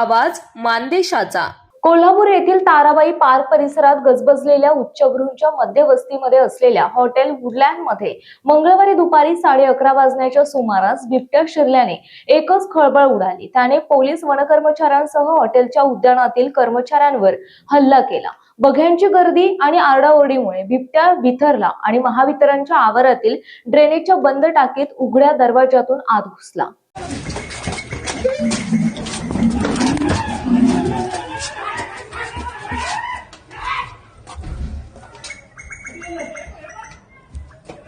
आवाज मानदेशाचा. कोल्हापूर येथील ताराबाई पार्क परिसरात गजबजलेल्या उच्चभ्रूंच्या मध्यवस्तीमध्ये असलेल्या हॉटेल वुडलँडमध्ये मंगळवारी दुपारी साडे अकरा वाजण्याच्या सुमारास बिबट्या शिरल्याने एकच खळबळ उडाली. त्याने पोलीस वनकर्मचाऱ्यांसह हॉटेलच्या उद्यानातील कर्मचाऱ्यांवर हल्ला केला. बघ्यांची गर्दी आणि आरडाओरडीमुळे बिबट्या बिथरला आणि महावितरणच्या आवारातील ड्रेनेजच्या बंद टाकीत उघड्या दरवाजातून आत घुसला.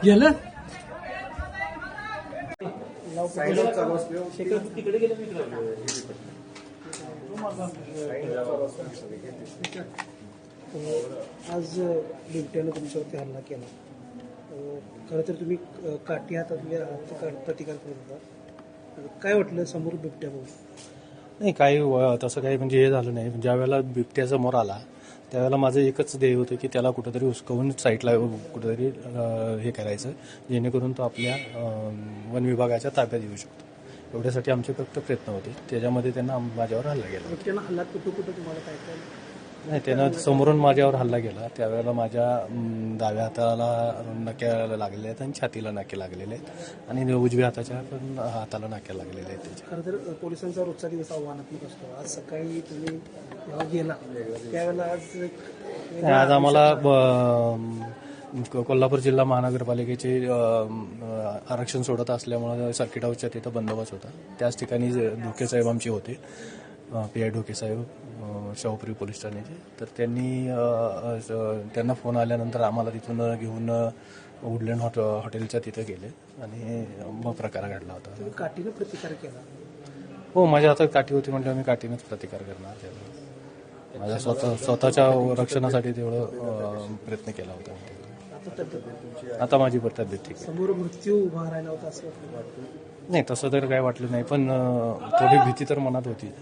गेलं? आज बिबट्यानं तुमच्यावरती हल्ला केला. खरं तर तुम्ही काठी हातातले हात प्रतिकार करत होता काय वाटलं समोर बिबट्या बघून नाही काही व- तसं काही म्हणजे हे झालं नाही. ज्या वेळेला बिबट्या समोर आला त्यावेळेला माझं एकच ध्येय होतं की त्याला कुठंतरी उसकवून साईडला कुठंतरी अं, हे करायचं जेणेकरून तो आपल्या अं, वन विभागाच्या ताब्यात येऊ शकतो. एवढ्यासाठी आमचे फक्त प्रयत्न होते. त्याच्यामध्ये त्यांना आम- माझ्यावर हल्ला गेला बिबट्यानं हल्ला कुठं कुठं तुम्हाला काय काय नाही त्यानं समोरून माझ्यावर हल्ला केला. त्यावेळेला माझ्या डाव्या हाताला नक्या लागलेल्या आहेत आणि छातीला नाके लागलेले आहेत. आणि उजव्या हाताच्या पण हाताला नाक्या लागलेल्या आहेत त्याच्या. खरं तर पोलिसांचा रोजचा दिवस आव्हानात्मक असतो. आज सकाळी तुम्ही जेव्हा गेला त्यावेळेला आज आज आम्हाला कोल्हापूर जिल्हा महानगरपालिकेचे आरक्षण सोडत असल्यामुळे सर्किट हाऊसच्या तिथं बंदोबस्त होता. त्याच ठिकाणी जे ढोके साहेब आमचे होते. पी आय ढोके साहेब शाहूपुरी पोलीस ठाण्याचे. तर त्यांनी त्यांना फोन आल्यानंतर आम्हाला तिथून घेऊन वुडलँड हॉट हॉटेलच्या तिथं गेले आणि मग प्रकार घडला होता. काठीनं प्रतिकार केला? हो माझ्या हातात काठी होती म्हणजे मी काठीनेच प्रतिकार करणार. त्यावेळेस माझ्या स्वतः स्वतःच्या रक्षणासाठी तेवढं प्रयत्न केला होता. आता माझी तब्येत ठीक आहे. समोर मृत्यू उभा राहिला होता असं नाही तसं तर काय वाटलं नाही पण थोडी भीती तर मनात होती.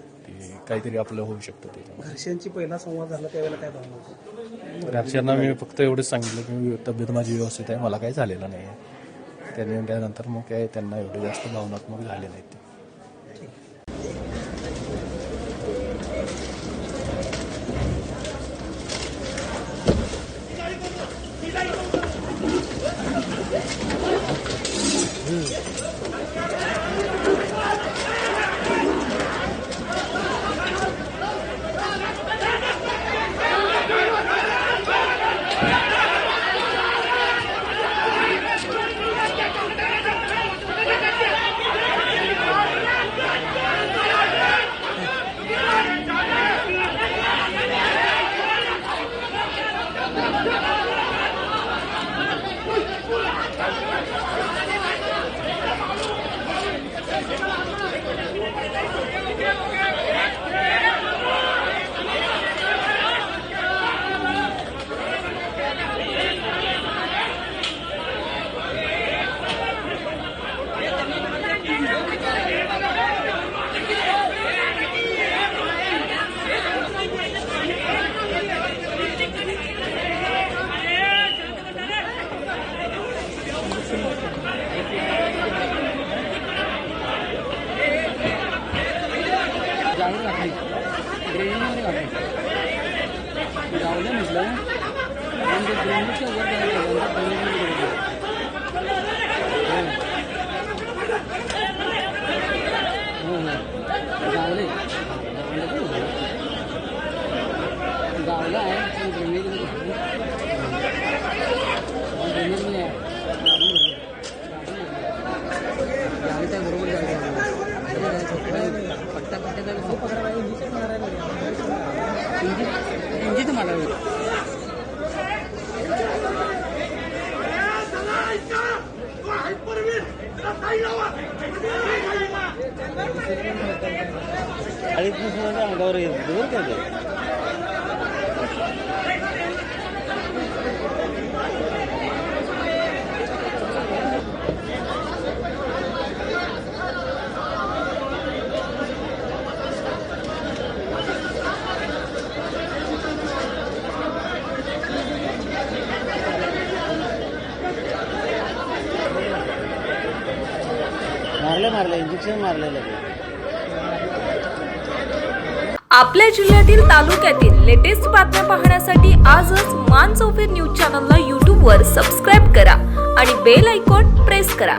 काहीतरी आपलं होऊ शकतं त्याच्यामध्ये घरच्यांची पहिला संवाद झाला त्यावेळेला काय भावना होती घरच्यांना मी फक्त एवढंच सांगितलं की तब्येत माझी व्यवस्थित आहे मला काही झालेलं नाही आहे त्याने त्यानंतर मग काय त्यांना एवढे जास्त भावनात्मक झाले नाहीत ते 만 원. 아니 무슨 말이야? 너 그렇게 누구한테? मारलं मारलं इंजेक्शन मारलेलं आपल्या जिल्ह्यातील तालुक्यातील लेटेस्ट बातम्या पाहण्यासाठी आजच मान चौफेर न्यूज चॅनलला यूट्यूबवर सबस्क्राईब करा आणि बेल आयकॉन प्रेस करा.